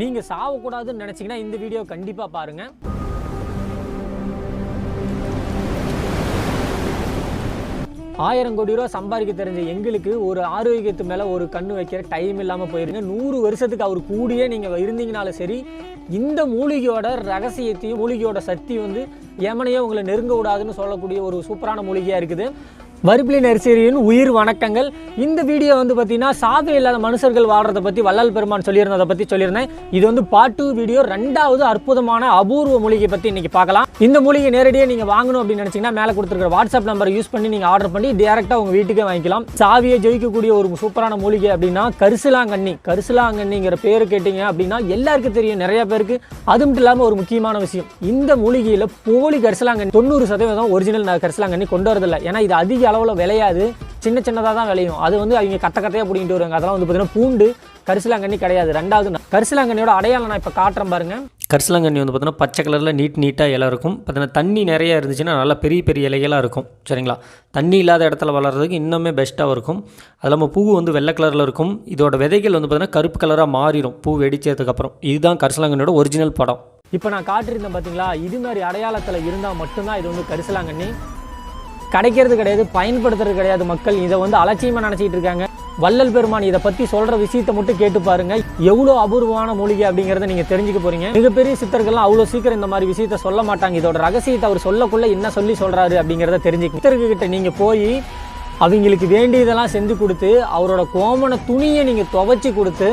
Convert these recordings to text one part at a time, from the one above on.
நீங்கள் சாவக்கூடாதுன்னு நினச்சிங்கன்னா இந்த வீடியோ கண்டிப்பாக பாருங்கள் ஆயிரம் கோடி ரூபா சம்பாதிக்க தெரிஞ்ச எங்களுக்கு ஒரு ஆரோக்கியத்து மேலே ஒரு கண்ணு வைக்கிற டைம் இல்லாமல் போயிருங்க. நூறு வருஷத்துக்கு அவர் கூடியே நீங்கள் இருந்தீங்கனாலும் சரி இந்த மூலிகையோட ரகசியத்தையும் மூலிகையோட சக்தி வந்து எமனையோ உங்களை நெருங்க விடாதுன்னு சொல்லக்கூடிய ஒரு சூப்பரான மூலிகையாக இருக்குது. வரிப்பிலி நெரிசரியின் உயிர் வணக்கங்கள். இந்த வீடியோ வந்து பார்த்தீங்கன்னா சாவே இல்லாத மனுஷர்கள் வாழ்றதை பற்றி வள்ளல் பெருமான் சொல்லியிருந்ததை பற்றி சொல்லியிருந்தேன். இது வந்து பார்ட் டூ வீடியோ ரெண்டாவது அற்புதமான அபூர்வ மூலிகை பற்றி இன்றைக்கி பார்க்கலாம். இந்த மூலிகை நேரடியாக நீங்கள் வாங்கணும் அப்படின்னு நினச்சிங்கன்னா மேலே கொடுத்துருக்கிற வாட்ஸ்அப் நம்பரை யூஸ் பண்ணி நீங்கள் ஆர்டர் பண்ணி டேரெக்டாக உங்கள் வீட்டுக்கே வாங்கிக்கலாம். சாவியை ஜெயிக்கக்கூடிய ஒரு சூப்பரான மூலிகை அப்படின்னா கரிசலாங்கண்ணி. கரிசலாங்கண்ணிங்கிற பேர் கேட்டிங்க அப்படின்னா எல்லாருக்கும் தெரியும் நிறைய பேருக்கு. அது மட்டும் இல்லாமல் ஒரு முக்கியமான விஷயம் இந்த மூலிகையில் போலி கரிசலாங்கண்ணி தொண்ணூறு சதவீதம் ஒரிஜினல் கரிசலாங்கண்ணி கொண்டு வரதில்லை. ஏன்னா இது அதிக அளவில் விளையாது. சின்ன சின்னதாக தான் விளையும். அது வந்து அவங்க கத்த கத்தையாக பிடிங்கிட்டு வருவாங்க. அதெல்லாம் வந்து பார்த்தீங்கன்னா பூண்டு கரிசலாங்கண்ணி கிடையாது. ரெண்டாவது கரிசலாங்கண்ணியோட அடையாளம் நான் இப்போ காட்டுறேன் பாருங்க. கரிசலாங்கண்ணி வந்து பார்த்தீங்கன்னா பச்சை கலரில் நீட் நீட்டாக இலை இருக்கும். பார்த்தீங்கன்னா தண்ணி நிறைய இருந்துச்சுன்னா நல்லா பெரிய பெரிய இலைகளாக இருக்கும். சரிங்களா? தண்ணி இல்லாத இடத்துல வளர்கிறதுக்கு இன்னுமே பெஸ்ட்டாக இருக்கும். அது இல்லாமல் பூ வந்து வெள்ளை கலரில் இருக்கும். இதோட விதைகள் வந்து பார்த்தீங்கன்னா கருப்பு கலராக மாறிடும். பூ வெடிச்சதுக்கப்புறம் இதுதான் கரிசலாங்கண்ணியோட ஒரிஜினல் படம். இப்போ நான் காட்டியிருந்தேன் பார்த்தீங்களா இது மாதிரி அடையாளத்தில் இருந்தால் மட்டும்தான் இது வந்து கரிசலாங்கண்ணி. கிடைக்கிறது கிடையாது பயன்படுத்துறது கிடையாது மக்கள். இதை வந்து அலட்சியமாக நினச்சிக்கிட்டு இருக்காங்க. வள்ளல் பெருமான் இதை பற்றி சொல்கிற விஷயத்தை மட்டும் கேட்டு பாருங்க. எவ்வளோ அபூர்வமான மூலிகை அப்படிங்கிறத நீங்கள் தெரிஞ்சுக்க போறீங்க. மிகப்பெரிய சித்தர்கள்லாம் அவ்வளோ சீக்கிரம் இந்த மாதிரி விஷயத்த சொல்ல மாட்டாங்க. இதோட ரகசியத்தை அவர் சொல்லக்குள்ள என்ன சொல்லி சொல்கிறாரு அப்படிங்கிறத தெரிஞ்சுக்க சித்தர்கிட்ட நீங்கள் போய் அவங்களுக்கு வேண்டியதெல்லாம் செஞ்சு கொடுத்து அவரோட கோமண துணியை நீங்கள் துவைச்சி கொடுத்து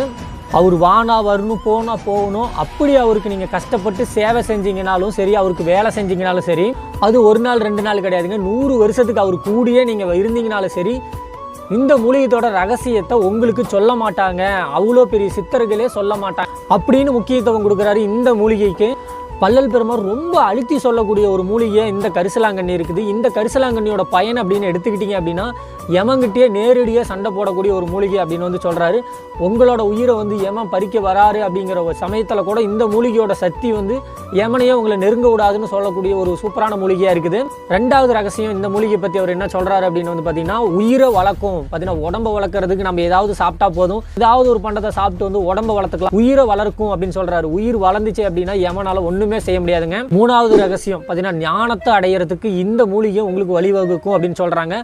அவர் வானா வரணும் போனால் போகணும். அப்படி அவருக்கு நீங்கள் கஷ்டப்பட்டு சேவை செஞ்சீங்கனாலும் சரி அவருக்கு வேலை செஞ்சீங்கனாலும் சரி அது ஒரு நாள் ரெண்டு நாள் கிடையாதுங்க. நூறு வருஷத்துக்கு அவர் கூடியே நீங்கள் இருந்தீங்கனாலும் சரி இந்த மூலிகைத்தோட ரகசியத்தை உங்களுக்கு சொல்ல மாட்டாங்க. அவ்வளோ பெரிய சித்தர்களே சொல்ல மாட்டாங்க. அப்படின்னு முக்கியத்துவம் கொடுக்குறாரு இந்த மூலிகைக்கு. பல்லல் பெருமாள் ரொம்ப அழுத்தி சொல்லக்கூடிய ஒரு மூலிகை இந்த கரிசலாங்கண்ணி இருக்குது. இந்த கரிசலாங்கண்ணியோட பயன் அப்படின்னு எடுத்துக்கிட்டீங்க அப்படின்னா யமங்கிட்டே நேரடியாக சண்டை போடக்கூடிய ஒரு மூலிகை அப்படின்னு வந்து சொல்கிறாரு உங்களோட உயிரை வந்து யமம் பறிக்க வராரு அப்படிங்கிற ஒரு சமயத்தில் கூட இந்த மூலிகையோட சக்தி வந்து யமனையே உங்களை நெருங்க விடாதுன்னு சொல்லக்கூடிய ஒரு சூப்பரான மூலிகையாக இருக்குது. ரெண்டாவது ரகசியம் இந்த மூலிகை பற்றி அவர் என்ன சொல்கிறாரு அப்படின்னு வந்து பார்த்தீங்கன்னா உயிரை வளர்க்கும். பார்த்தீங்கன்னா உடம்பை வளர்க்குறதுக்கு நம்ம ஏதாவது சாப்பிட்டா போதும். ஏதாவது ஒரு பண்டத்தை சாப்பிட்டு வந்து உடம்பை வளர்த்துக்கலாம். உயிரை வளர்க்கும் அப்படின்னு சொல்கிறாரு உயிர் வளர்ந்துச்சு அப்படின்னா எமனால் ஒன்றுமே செய்ய முடியாதுங்க. மூணாவது ரகசியம் பார்த்தீங்கன்னா ஞானத்தை அடையிறதுக்கு இந்த மூலிகை உங்களுக்கு வழிவகுக்கும் அப்படின்னு சொல்கிறாங்க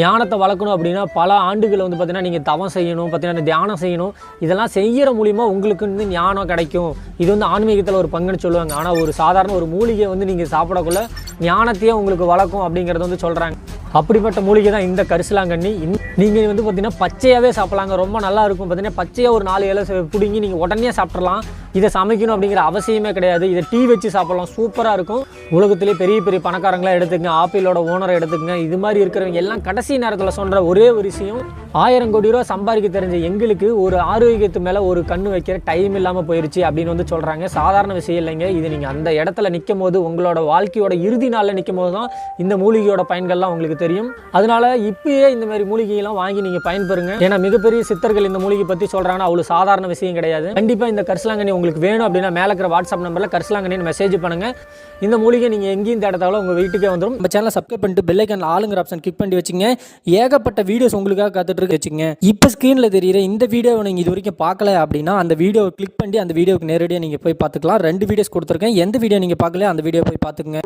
ஞானத்தை வளர்க்கணும் அப்படின்னா பல ஆண்டுகள் வந்து பார்த்தீங்கன்னா நீங்கள் தவம் செய்யணும் பார்த்தீங்கன்னா தியானம் செய்யணும். இதெல்லாம் செய்கிற மூலிமா உங்களுக்கு வந்து ஞானம் கிடைக்கும். இது வந்து ஆன்மீகத்தில் ஒரு பங்குன்னு சொல்லுவாங்க. ஆனால் ஒரு சாதாரண ஒரு மூலிகை வந்து நீங்கள் சாப்பிடக்குள்ள ஞானத்தையே உங்களுக்கு வளர்க்கும் அப்படிங்கிறத வந்து சொல்கிறாங்க அப்படிப்பட்ட மூலிகை தான் இந்த கரிசலாங்கண்ணி. நீங்கள் வந்து பார்த்தீங்கன்னா பச்சையாகவே சாப்பிட்லாங்க. ரொம்ப நல்லா இருக்கும். பார்த்தீங்கன்னா பச்சையாக ஒரு நாலு இலை செ- பிடுங்கி நீங்கள் உடனே சாப்பிட்றலாம் இதை சமைக்கணும் அப்படிங்கிற அவசியமே கிடையாது. இதை டீ வச்சு சாப்பிட்லாம். சூப்பராக இருக்கும். உலகத்திலே பெரிய பெரிய பணக்காரங்களாம் எடுத்துக்கங்க. ஆப்பிளோட ஓனரை எடுத்துக்கங்க. இது மாதிரி இருக்கிறவங்க எல்லாம் கடைசி நேரத்தில் சொல்கிற ஒரே ஒரு விஷயம் ஆயிரம் கோடி ரூபா சம்பாதிக்க தெரிஞ்ச எங்களுக்கு ஒரு ஆரோக்கியத்து மேலே ஒரு கண்ணு வைக்கிற டைம் இல்லாமல் போயிருச்சு அப்படின்னு வந்து சொல்கிறாங்க சாதாரண விஷயம் இல்லைங்க. இது நீங்கள் அந்த இடத்துல நிற்கும் போது உங்களோட வாழ்க்கையோட இறுதி நாளில் நிற்கும் போது தான் இந்த மூலிகையோட பயன்கள்லாம் உங்களுக்கு தெரியும். அதனால இப்பயே இந்த மாதிரி மூலிகையெல்லாம் வாங்கி நீங்கள் பயன்பெறுங்க. ஏன்னா மிகப்பெரிய சித்தர்கள் இந்த மூலிகை பற்றி சொல்கிறாங்கன்னா அவ்வளோ சாதாரண விஷயம் கிடையாது. கண்டிப்பாக இந்த கரிசலாங்கண்ணி உங்களுக்கு வேணும் அப்படின்னா மேலே இருக்கிற வாட்ஸ்அப் நம்பரில் கரிசலாங்கண்ணி மெசேஜ் பண்ணுங்கள் இந்த மூலிகை நீங்கள் எங்கேயும் தேடத்தாலும் உங்கள் வீட்டுக்கே வந்துடும் நம்ம சேனலை சப்ஸ்கிரைப் பண்ணிட்டு பெல்லைக்கான ஆளுங்கிற ஆப்ஷன் கிளிக் பண்ணி வச்சுங்க. ஏகப்பட்ட வீடியோஸ் உங்களுக்காக காத்துட்டு இருக்கு வச்சுங்க இப்போ ஸ்க்ரீனில் தெரியுற இந்த வீடியோவை நீங்கள் இது வரைக்கும் பார்க்கல அப்படின்னா அந்த வீடியோவை கிளிக் பண்ணி அந்த வீடியோவுக்கு நேரடியாக நீங்கள் போய் பார்த்துக்கலாம். ரெண்டு வீடியோஸ் கொடுத்துருக்கேன். எந்த வீடியோ நீங்கள் பார்க்கல அந்த வீடியோ போய் பார்த்துக்குங்க.